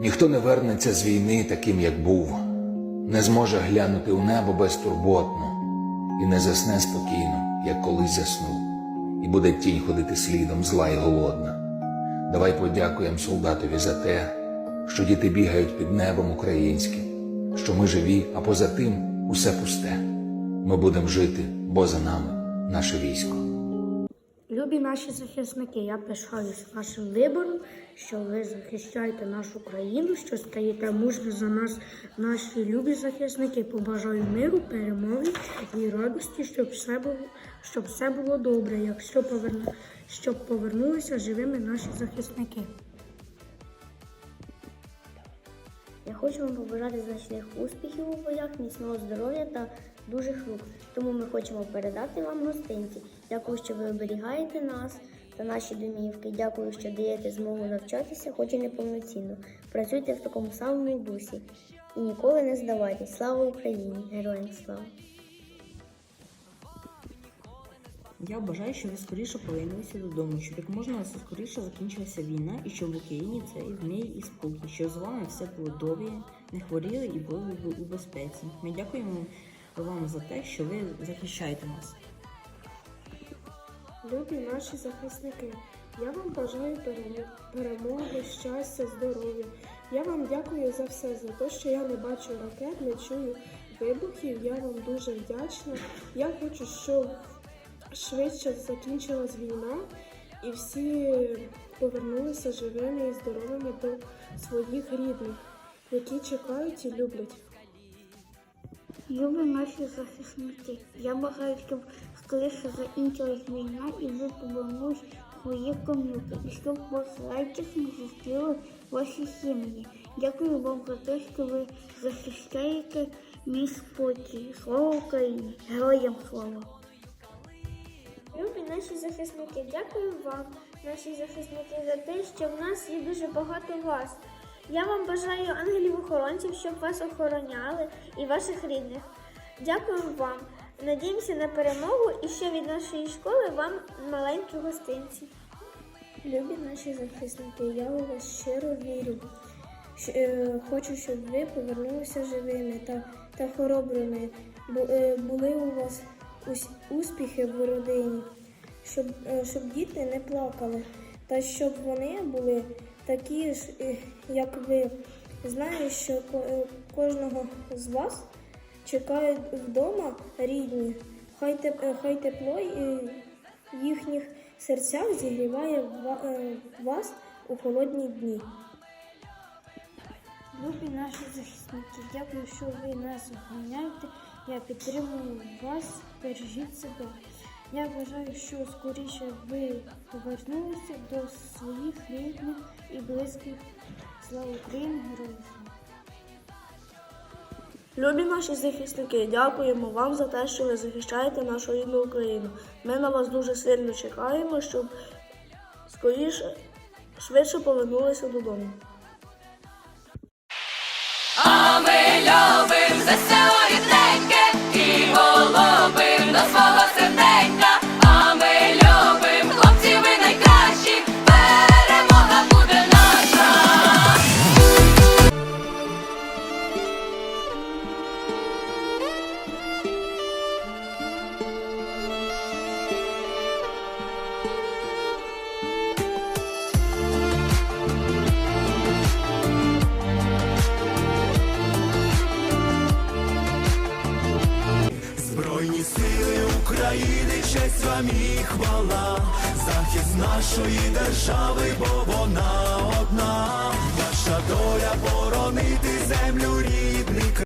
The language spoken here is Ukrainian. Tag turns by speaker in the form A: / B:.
A: Ніхто не вернеться з війни таким, як був, не зможе глянути у небо безтурботно і не засне спокійно, як колись заснув, і буде тінь ходити слідом зла і голодна. Давай подякуємо солдатові за те, що діти бігають під небом українським, що ми живі, а поза тим усе пусте. Ми будемо жити, бо за нами наше військо.
B: Любі наші захисники, я пишаюсь вашим вибором, що ви захищаєте нашу країну, що стаєте мужньо за нас, наші любі захисники. Побажаю миру, перемоги і радості, щоб все було, щоб все було добре, якщо поверну, щоб повернулися живими наші захисники.
C: Я хочу вам побажати значних успіхів у боях, міцного здоров'я та дужих рук. Тому ми хочемо передати вам гостинці. Дякую, що ви оберігаєте нас та наші домівки. Дякую, що даєте змогу навчатися, хоч і неповноцінно. Працюйте в такому самому дусі і ніколи не здавайтесь. Слава Україні! Героям слава!
D: Я бажаю, щоб ви скоріше повернулися додому, щоб як можна скоріше закінчилася війна і щоб в Україні це і мир і спокій, щоб з вами все було добре, не хворіли і були в- у безпеці. Ми дякуємо вам за те, що ви захищаєте нас.
B: Любі наші захисники, я вам бажаю перемоги, щастя, здоров'я. Я вам дякую за все, за те, що я не бачу ракет, не чую вибухів. Я вам дуже вдячна. Я хочу, щоб швидше закінчилась війна і всі повернулися живими і здоровими до своїх рідних, які чекають і люблять.
E: Любі наші захисники, я бажаю, щоб скоріше закінчилась війна і ви повернулись в свої ком'юти, і щоб посередчасно зустріли ваші сім'ї. Дякую вам за те, що ви захищаєте мій спокій. Слава Україні! Героям слава!
F: Любі наші захисники, дякую вам, наші захисники, за те, що в нас є дуже багато вас. Я вам бажаю ангелів-охоронців, щоб вас охороняли і ваших рідних. Дякую вам. Надіємося на перемогу і ще від нашої школи вам маленькі гостинці.
B: Любі наші захисники, я у вас щиро вірю. Е, Хочу, щоб ви повернулися живими та, та хоробрими. Е, Були у вас успіхи в родині, щоб, е, щоб діти не плакали, та щоб вони були такі ж, як ви. Знаю, що кожного з вас чекають вдома рідні. Хай, е, хай тепло е, їхніх серцях зігріває е, вас у холодні дні.
E: Любі наші захисники, дякую, що ви нас охороняєте. Я підтримую вас, бережіть себе. Я бажаю, що скоріше ви повернулися до своїх рідних і близьких. Слава Україні, героям!
G: Любі наші захисники, дякуємо вам за те, що ви захищаєте нашу рідну Україну. Ми на вас дуже сильно чекаємо, щоб скоріше, швидше повернулися додому.
H: А ми любим за рідненьке
I: ім'ям і хвала, захист нашої держави, бо вона одна, наша доля боронити землю рідний.